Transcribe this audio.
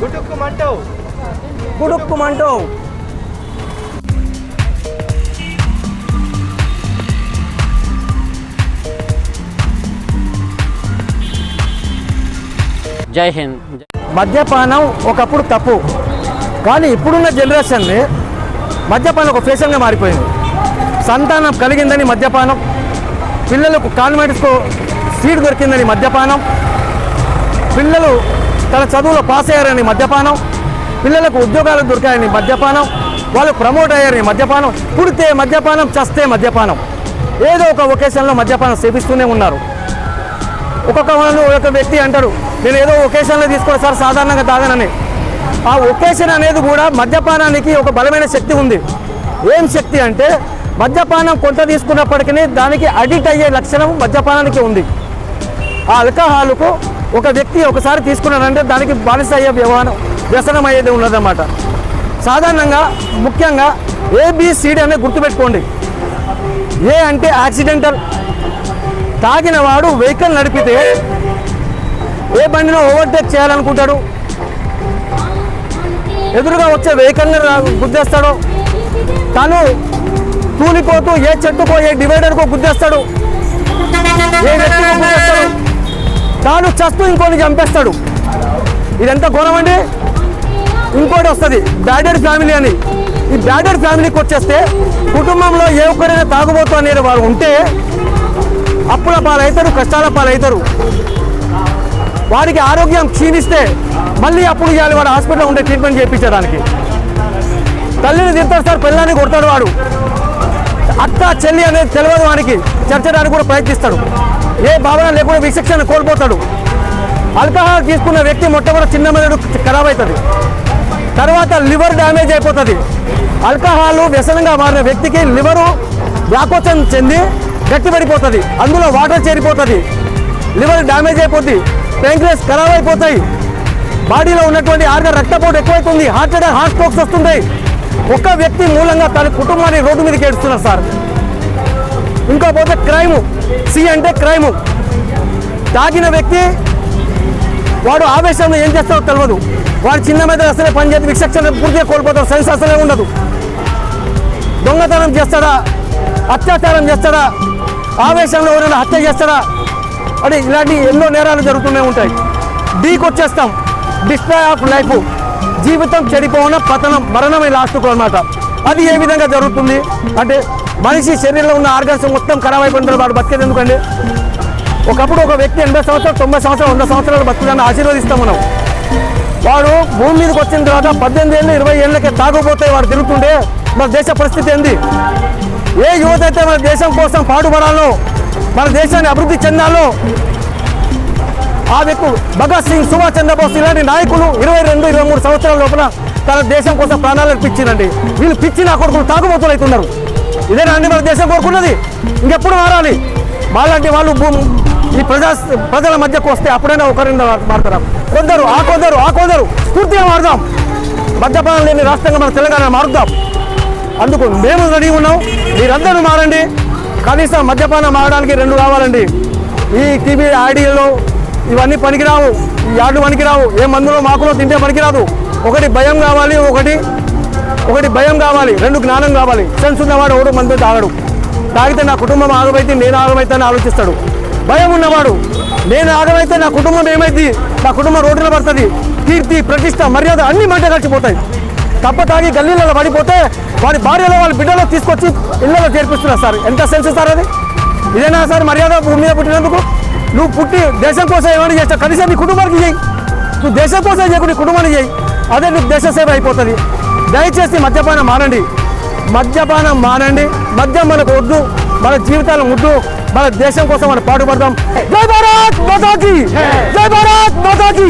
గుటుక్కుమంటూ గుడుక్కుమంటూ జై హింద్ మద్యపానం ఒకప్పుడు తప్పు కానీ ఇప్పుడున్న జనరేషన్ని మద్యపానం ఒక ఫ్యాషన్గా మారిపోయింది. సంతానం కలిగిందని మద్యపానం పిల్లలకు కాన్వెంట్స్కు సీట్ దొరికిందని మద్యపానం. పిల్లలు తన చదువులో పాస్ అయ్యారని మద్యపానం. పిల్లలకు ఉద్యోగాలు దొరికాయని మద్యపానం. వాళ్ళు ప్రమోట్ అయ్యారని మద్యపానం. పుడితే మద్యపానం చస్తే మద్యపానం. ఏదో ఒక ఒకేషన్లో మద్యపానం సేవిస్తూనే ఉన్నారు. ఒక్కొక్క వాళ్ళు ఒక వ్యక్తి అంటారు నేను ఏదో ఒకేషన్లో తీసుకోవాలి సార్ సాధారణంగా తాగనని. ఆ ఒకేషన్ అనేది కూడా మద్యపానానికి ఒక బలమైన శక్తి ఉంది. ఏం శక్తి అంటే మద్యపానం కొంత తీసుకున్నప్పటికీ దానికి అడిక్ట్ అయ్యే లక్షణం మద్యపానానికి ఉంది. ఆ ఆల్కహాల్కు ఒక వ్యక్తి ఒకసారి తీసుకున్నాడంటే దానికి బానిస అయ్యే వ్యవహారం వ్యసనం అయ్యేది ఉన్నదన్నమాట. సాధారణంగా ముఖ్యంగా ఏబిసిడి అనేది గుర్తుపెట్టుకోండి. ఏ అంటే యాక్సిడెంటల్ తాగిన వాడు వెహికల్ నడిపితే ఏ బండిని ఓవర్టేక్ చేయాలనుకుంటాడు. ఎదురుగా వచ్చే వెహికల్ని రా- గుద్దేస్తాడు. తను తూలిపోతూ ఏ చెట్టుకో ఏ డివైడర్కో గుద్దేస్తాడు. ఏ వ్యక్తికో గుద్దేస్తాడు. తాను చస్తూ ఇంకోని చంపేస్తాడు. ఇదంతా ఘోరం అండి. ఇంకోటి వస్తుంది బ్యాడెడ్ ఫ్యామిలీ అని. ఈ బ్యాడెడ్ ఫ్యామిలీకి వచ్చేస్తే కుటుంబంలో ఏ ఒక్కరైనా తాగుబోతు అనేది వారు ఉంటే అప్పుల పాలవుతారు కష్టాల పాలవుతారు వారికి ఆరోగ్యం క్షీణిస్తే మళ్ళీ అప్పుడు ఇవ్వాలి వాడు హాస్పిటల్లో ఉండే ట్రీట్మెంట్ చేయించడానికి తల్లిని తింటాడు సార్ పిల్లని కొడతాడు వాడు. అక్క చెల్లి అనేది తెలియదు వానికి. చర్చడానికి కూడా ప్రయత్నిస్తాడు. ఏ భావన లేకుండా విశిక్షణ కోల్పోతాడు. ఆల్కహాల్ తీసుకున్న వ్యక్తి మొట్టమొదటి చిన్న మెదడు ఖరాబ్ అవుతుంది తర్వాత లివర్ డ్యామేజ్ అయిపోతుంది. అల్కహాల్ వ్యసనంగా మారిన వ్యక్తికి లివరు వ్యాకోచం చెంది గట్టిపడిపోతుంది అందులో వాటర్ చేరిపోతుంది. లివర్ డ్యామేజ్ అయిపోతుంది ప్యాంక్రియస్ ఖరాబ్ అయిపోతాయి. బాడీలో ఉన్నటువంటి ఆర్గన్ రక్తపోటు ఎక్కువైతుంది. హార్ట్ అటాక్ హార్ట్ స్ట్రోక్స్ వస్తుంటాయి. ఒక్క వ్యక్తి మూలంగా తన కుటుంబాన్ని రోడ్డు మీదకి ఏడుస్తున్నారు సార్. ఇంకా పోతే క్రైము. సి అంటే క్రైము. తాగిన వ్యక్తి వాడు ఆవేశంలో ఏం చేస్తాడో తెలియదు వాడు చిన్న మీద అసలే పనిచేసి విచక్షణ పూర్తిగా కోల్పోతాడు సెన్స్ అసలే ఉండదు. దొంగతనం చేస్తాడా? అత్యాచారం చేస్తాడా? ఆవేశంలో ఎవరైనా హత్య చేస్తాడా? అంటే ఇలాంటి ఎన్నో నేరాలు జరుగుతూనే ఉంటాయి. డీకి వచ్చేస్తాం. డిస్ట్రాయ్ ఆఫ్ లైఫ్ జీవితం చెడిపోవడం పతనం మరణమే లాస్ట్కు అనమాట అది ఏ విధంగా జరుగుతుంది? అంటే మనిషి శరీరంలో ఉన్న ఆర్గన్స్ మొత్తం ఖరాబ్ అయిపోయిన వాడు బతికేది ఎందుకండి? ఒకప్పుడు ఒక వ్యక్తి ఎనభై సంవత్సరాలు తొంభై సంవత్సరాలు వంద సంవత్సరాలు బతుకుదాన్ని ఆశీర్వదిస్తాం మనం. వాడు భూమి మీదకి వచ్చిన తర్వాత పద్దెనిమిది ఏళ్ళు ఇరవై ఏళ్ళకే తాగుపోతే వాడు తిరుగుతుండే మన దేశ పరిస్థితి ఏంది? ఏ యువత అయితే మన దేశం కోసం పాటుపడాలో మన దేశాన్ని అభివృద్ధి చెందాలో ఆ వ్యక్తి భగత్ సింగ్ సుభాష్ చంద్రబోస్ ఇలాంటి నాయకులు ఇరవై రెండు ఇరవై మూడు సంవత్సరాల లోపల తన దేశం కోసం ప్రాణాలు అర్పించిందండి వీళ్ళు పిచ్చి నా కొడుకులు తాగుబోతులు అవుతున్నారు. ఇదేనా అండి మన దేశం కోరుకున్నది. ఇంకెప్పుడు మారాలి? వాళ్ళంటి వాళ్ళు భూమి ఈ ప్రజా ప్రజల మధ్యకు వస్తే అప్పుడైనా ఒకరిని మారుతారా? కొందరు ఆ కొందరు ఆ కొందరు. పూర్తిగా మారుదాం. మద్యపానం లేని రాష్ట్రంగా మన తెలంగాణ మారుద్దాం. అందుకు మేము రెడీ ఉన్నాం. మీరందరూ మారండి. కనీసం మద్యపానం మారడానికి రెండు కావాలండి. ఈ టీవీ ఐడియాలో ఇవన్నీ పనికిరావు. ఈ యార్డు పనికిరావు. ఏ మందులో మాకులో తింటే పనికిరాదు. ఒకటి భయం కావాలి ఒకటి ఒకటి భయం కావాలి రెండు జ్ఞానం కావాలి. సెన్స్ ఉన్నవాడు ఎవడు మందు తాగడు. తాగితే నా కుటుంబం ఆగమైతే నేను ఆగమైతే అని ఆలోచిస్తాడు. భయం ఉన్నవాడు నేను ఆగమైతే నా కుటుంబం ఏమైంది నా కుటుంబం రోడ్డున పడుతుంది. కీర్తి ప్రతిష్ట మర్యాద అన్ని మంట కలిసిపోతాయి. తప్ప తాగి గల్లీలలో పడిపోతే వాడి భార్యలో వాళ్ళ బిడ్డలో తీసుకొచ్చి ఇళ్ళలో చేర్పిస్తున్నారు సార్. ఎంత సెన్స్ సార్ అది? ఇదేనా సార్ మర్యాద భూమి మీద పుట్టినందుకు? నువ్వు పుట్టి దేశం కోసం ఏమైనా చేస్తావు? కనీసం నీ కుటుంబానికి చేయి. నువ్వు దేశం కోసం చేయకు నీ కుటుంబానికి చేయి. అదే నువ్వు దేశ సేవ అయిపోతుంది. దయచేసి మద్యపానం మానండి. మద్యపానం మానండి. మద్యం మనకు వద్దు. మన జీవితాలు ముద్దు మన దేశం కోసం మనం పాటుపడదాం. జై భారత్ మాతాకి! జై భారత్ మాతాకి!